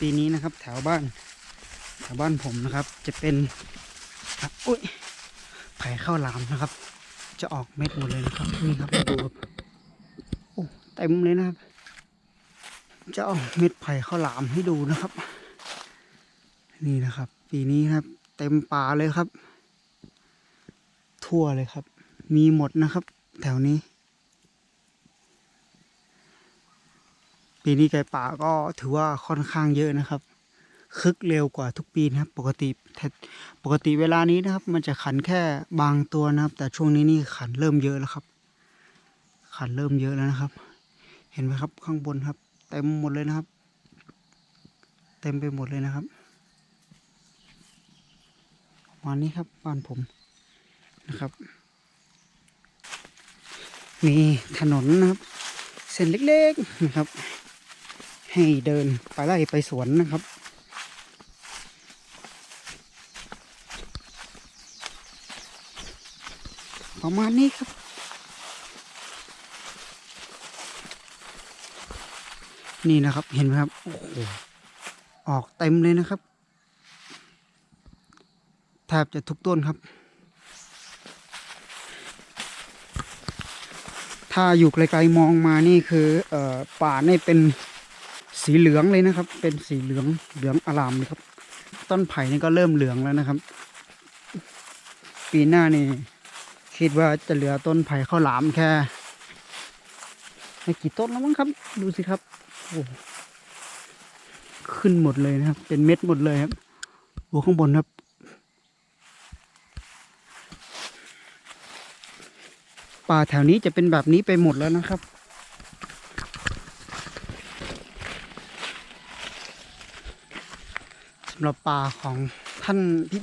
ปีนี้นะครับ แถวบ้านแถวบ้านผมนะครับ จะเป็นอุ้ยไผ่ข้าวหลามนะครับ จะออกเม็ดหมดเลยนะครับนี่ครับดูครับโอ้เต็มเลยนะครับ จะเอาเม็ดไผ่ข้าวหลามให้ดูนะครับ นี่นะครับ ปีนี้ครับ เต็มป่าเลยครับ ทั่วเลยครับ มีหมดนะครับ แถวนี้ ปีนี้ไก่ป่าก็ถือว่าค่อนข้างเยอะนะครับคึกเร็วกว่าทุกปีนะครับ ปกติปกติเวลานี้นะครับ มันจะขันแค่บางตัวนะครับ แต่ช่วงนี้นี่ขันเริ่มเยอะแล้วครับ ขันเริ่มเยอะแล้วนะครับ เห็นไหมครับข้างบนครับเต็มหมดเลยนะครับ เต็มไปหมดเลยนะครับประมาณนี้ครับบ้านผมนะครับ มีถนนนะครับ เส้นเล็กๆนะครับ ให้เดินไปไล่ไปสวนนะครับประมาณนี้ครับ นี่นะครับเห็นไหมครับโอ้โหออกเต็มเลยนะครับแทบจะทุกต้นครับ ถ้าอยู่ไกลๆมองมานี่คือออป่านี่เป็น สีเหลืองเลยนะครับ เป็นสีเหลืองเหลืองอลามเลยครับ ต้นไผ่นี่ก็เริ่มเหลืองแล้วนะครับ ปีหน้านี่คิดว่าจะเหลือต้นไผ่ข้าวหลามแค่ไม่กี่ต้นแล้วมั้งครับ ดูสิครับโอ้ขึ้นหมดเลยนะครับ เป็นเม็ดหมดเลยครับดูข้างบนครับป่าแถวนี้จะเป็นแบบนี้ไปหมดแล้วนะครับำหรับป่าของท่าน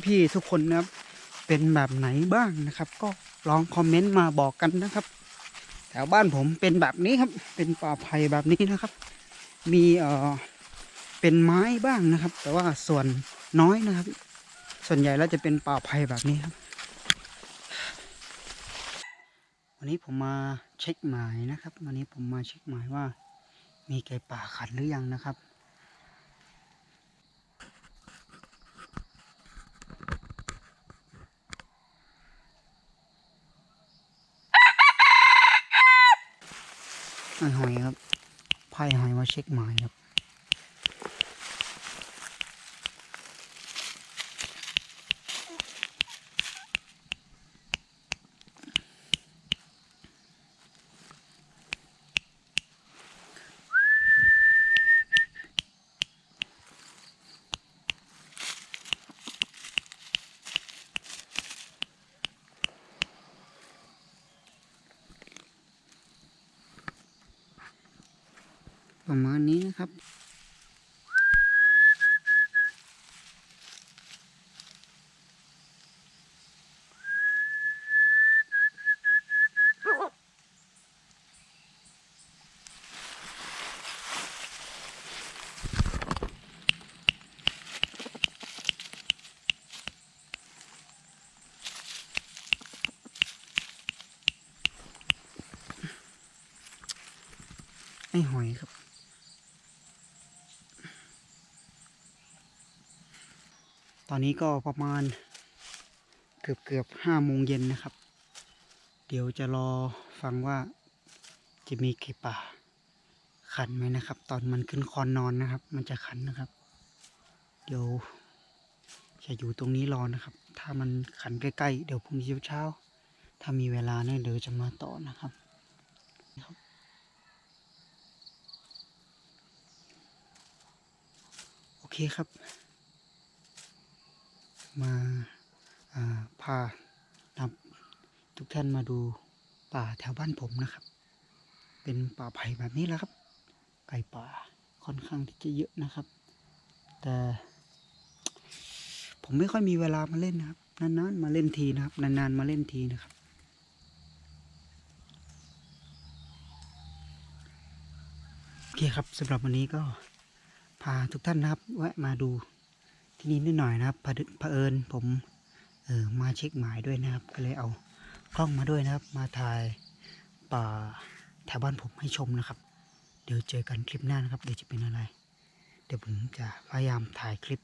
พี่ๆทุกคนนะครับเป็นแบบไหนบ้างนะครับ ก็ลองคอมเมนต์มาบอกกันนะครับ แถวบ้านผมเป็นแบบนี้ครับ เป็นป่าไผ่แบบนี้นะครับ มีเอ่อเป็นไม้บ้างนะครับ แต่ว่าส่วนน้อยนะครับ ส่วนใหญ่แล้วจะเป็นป่าไผ่แบบนี้ครับ วันนี้ผมมาเช็คหมายนะครับ วันนี้ผมมาเช็คหมายว่า มีไก่ป่าขันหรือยังนะครับ ไอ หอยครับไพ่หอยมาเช็คหมายครับ ประมาณนี้นะครับไอหอยครับ ตอนนี้ก็ประมาณเกือบเกือบห้าโมงเย็นนะครับ เดี๋ยวจะรอฟังว่าจะมีไก่ป่า ขันไหมนะครับ ตอนมันขึ้นคอนนอนนะครับ มันจะขันนะครับ เดี๋ยวจะอยู่ตรงนี้รอนะครับ ถ้ามันขันใกล้ๆ เดี๋ยวพรุ่งนี้เช้า ถ้ามีเวลาเนี่ยเดี๋ยวจะมาต่อนะครับโอเคครับ มาาพานำทุกท่านมาดูป่าแถวบ้านผมนะครับ เป็นป่าไผ่แบบนี้แหละครับ ไก่ป่าค่อนข้างที่จะเยอะนะครับ แต่ ผมไม่ค่อยมีเวลามาเล่นนะครับ นานๆมาเล่นทีนะครับ นานๆมาเล่นทีนะครับโอเคครับสำหรับวันนี้ก็พาทุกท่านนะครับแวะมาดู ที่นี่นิดหน่อยนะครับพอดเอิญผมเออมาเช็คหมายด้วยนะครับ ก็เลยเอากล้องมาด้วยนะครับ มาถ่ายป่าแถวบ้านผมให้ชมนะครับ เดี๋ยวเจอกันคลิปหน้านะครับ เดี๋ยวจะเป็นอะไร เดี๋ยวผมจะพยายามถ่ายคลิป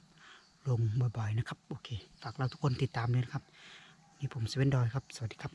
ลงบ่อยๆนะครับ โอเค ฝากเราทุกคนติดตามด้วยนะครับ นี่ผมเซเว่นดอยครับ สวัสดีครับ